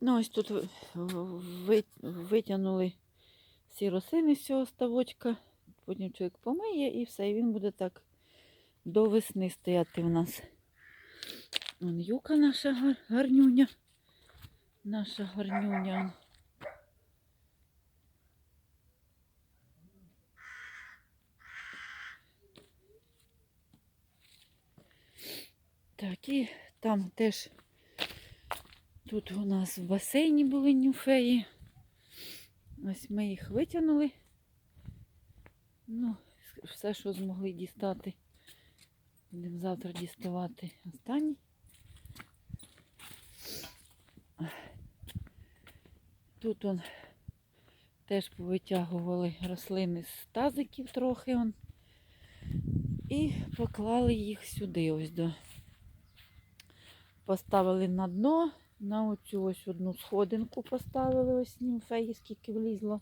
Ну, ось тут ви- ви- витягнули всі рослини з цього ставочка. Потім чоловік помиє і все, і він буде так до весни стояти в нас. Вон юка наша гарнюня. Наша гарнюня. Так, і там теж тут у нас в басейні були нюфеї. Ось ми їх витягнули. Ну, все, що змогли дістати. Будемо завтра діставати останній. Тут он теж повитягували рослини з тазиків трохи он. І поклали їх сюди ось до. Поставили на дно, на оцю ось одну сходинку поставили ось німфеї, скільки влізло.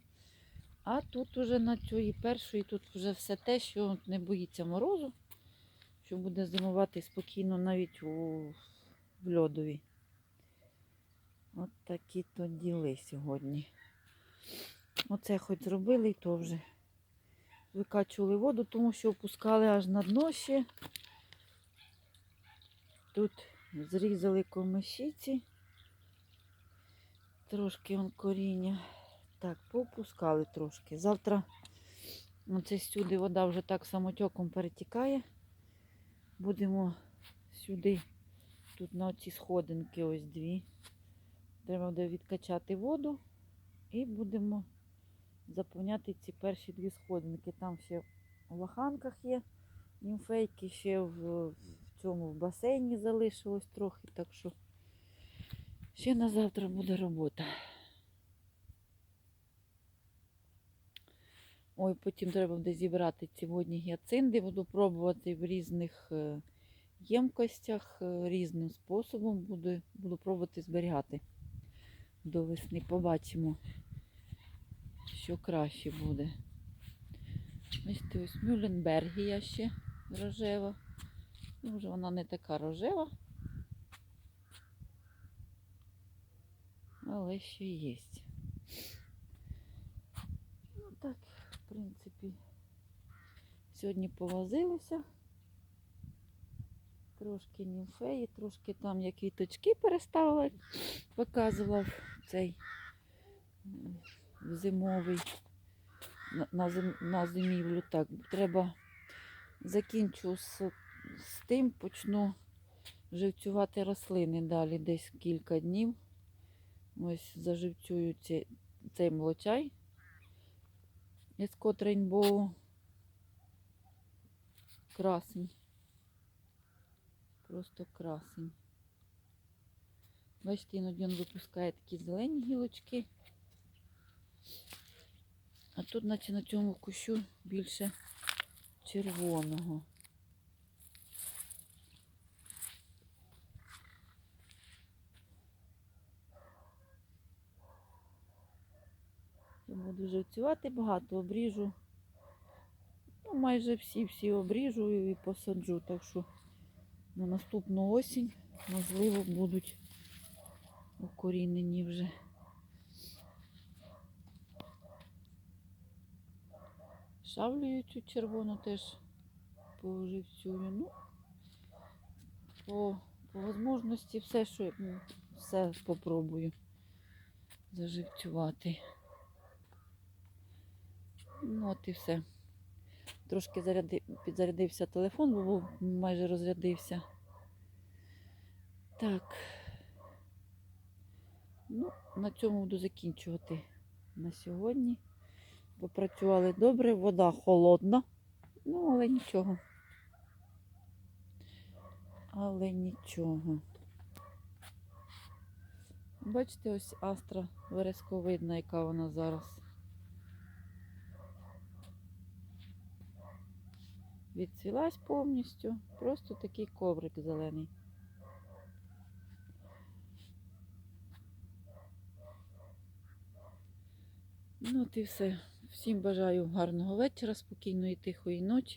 А тут уже на цю і першу, тут вже все те, що не боїться морозу, що буде зимувати спокійно навіть у в льодові. От такі то діли сьогодні. Оце хоч зробили, і то вже викачували воду, тому що опускали аж на дно ще. Тут зрізали комишіці. Трошки он коріння. Так, попускали трошки. Завтра оце сюди вода вже так самотьоком перетікає. Будемо сюди, тут на оці сходинки ось дві. Треба буде відкачати воду і будемо заповняти ці перші дві сходинки. Там ще в лоханках є німфейки, ще в, в цьому в басейні залишилось трохи, так що ще на завтра буде робота. Ой, потім треба буде зібрати сьогодні гіацинди. Буду пробувати в різних е, ємкостях, е, різним способом буду, буду пробувати зберігати до весни. Побачимо, що краще буде. Бачите, ось Мюлленбергія ще рожева. Ну, вже вона не така рожева. Але ще є. Ну так, в принципі, сьогодні повозилися. Трошки німфеї, трошки там я квіточки переставила, показував цей зимовий на, зим, на зимівлю. Так, треба закінчу з, з тим, почну живцювати рослини далі десь кілька днів. Ось заживцюю цей, молочай із Рейнбоу. Красень. Просто красень. Бачите, іноді він випускає такі зелені гілочки. А тут, наче на цьому кущу більше червоного. Буду живцювати багато, обріжу. Ну, майже всі-всі обріжу і посаджу, так що на наступну осінь, можливо, будуть укорінені вже. Шавлюю цю червону теж поживцюю. Ну, по, по можливості все, що все спробую заживцювати. Ну, от і все. Трошки заряди... підзарядився телефон, бо був майже розрядився. Так. Ну, на цьому буду закінчувати на сьогодні. Попрацювали добре, вода холодна. Ну, але нічого. Але нічого. Бачите, ось астра вересковидна, яка вона зараз. Відцвілась повністю. Просто такий коврик зелений. Ну, от і все. Всім бажаю гарного вечора, спокійної, тихої ночі.